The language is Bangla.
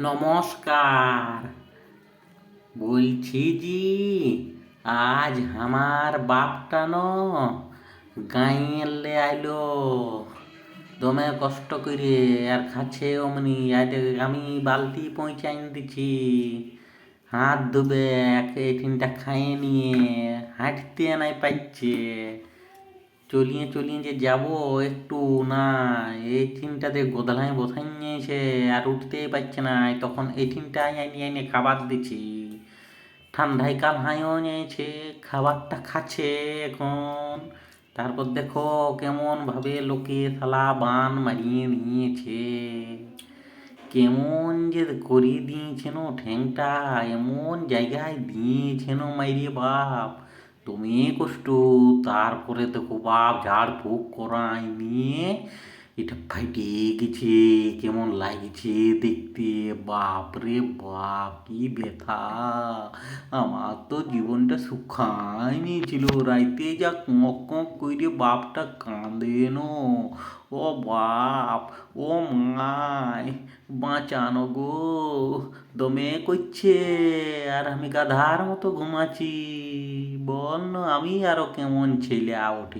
নমস্কার। বলছি জি, আজ আমার বাপটা ন গাঁয়েলে আইলো। দমে কষ্ট করে আর খাচ্ছে অমনি আমি বালতি পৌঁছাই দিছি। হাত ধুবে এখানটা খাইয়ে নিয়ে হাঁটতে নাই পাচ্ছে চলিয়ে চলিয়ে যে যাব, একটু না, এই তিনটাতে গোদলায় বসাই নিয়েছে আর উঠতেই পারছে না। তখন এই তিনটায় আইনি আইনে খাবার দিছি ঠান্ডায় কাল হাইও নিয়েছে, খাবারটা খাচ্ছে এখন। তারপর দেখো কেমন ভাবে লোকে শালা বান মারিয়ে নিয়েছে। কেমন যে করিয়ে দিয়েছেন ঠ্যাংটা, এমন জায়গায় দিয়েছেন মাইরে বাপ। তুমি কষ্ট তারপরে দেখো বাপ ঝাড় ফুক করাই নিয়ে এটা ফাইটে গেছে, কেমন লাগছে দেখতে। বাপ রে বাপ, কি ব্যথা। আমার তো জীবনটা সুখাই নিয়েছিল। রাইতে যা কক কক করে বাপটা কাঁদেন ও বাপ, ও মায়, বাঁচানো গো। দমে করছে আর আমি গাধার মতো ঘুমাচ্ছি। বল আমি আরও কেমন ছেলে আ উঠি